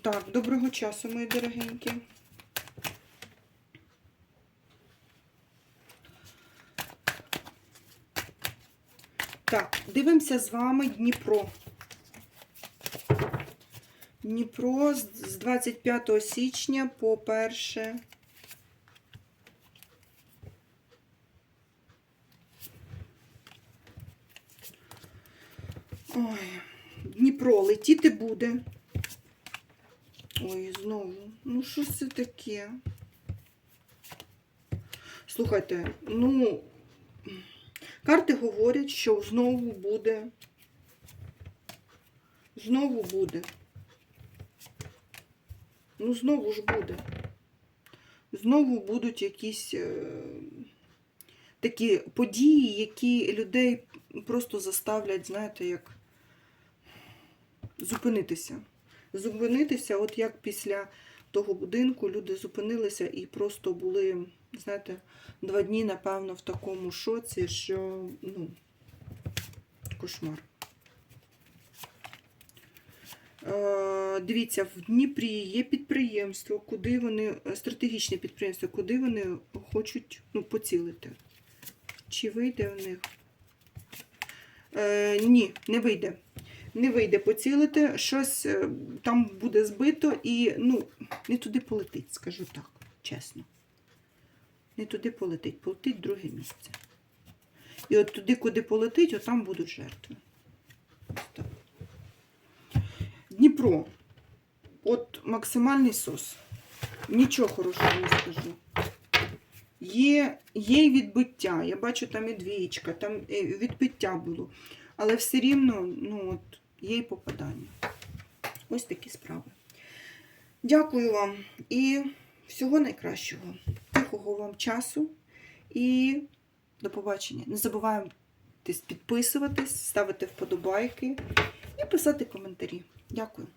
Так, доброго часу, мої дорогенькі. Так, дивимося з вами Дніпро. Дніпро з з 25 січня по 1 Ой, Дніпро летіти буде. Ой, знову. Ну, що це таке? Слухайте, ну, карти говорять, що знову буде. Знову буде. Ну, знову ж буде. Знову будуть якісь е, такі події, які людей просто заставлять, знаєте, як зупинитися. Зупинитися, от як після того будинку люди зупинилися і просто були, знаєте, два дні, напевно, в такому шоці, що, ну, кошмар. Е, Дивіться, в Дніпрі є підприємство, куди вони, стратегічне підприємство, куди вони хочуть ну, поцілити. Чи вийде в них? Е, ні, не вийде. Не вийде поцілити, щось е, там буде збито і ну, не туди полетить, скажу так, чесно. Не туди полетить, полетить друге місце. І от туди, куди полетить, от там будуть жертви. Так. Дніпро. От максимальний сос. Нічого хорошого не скажу. Є, є відбиття. Я бачу, там і двічка, там е, відбиття було. Але все рівно ну, от, є й попадання. Ось такі справи. Дякую вам і всього найкращого. Тихого вам часу і до побачення. Не забуваємо підписуватись, ставити вподобайки і писати коментарі. Дякую.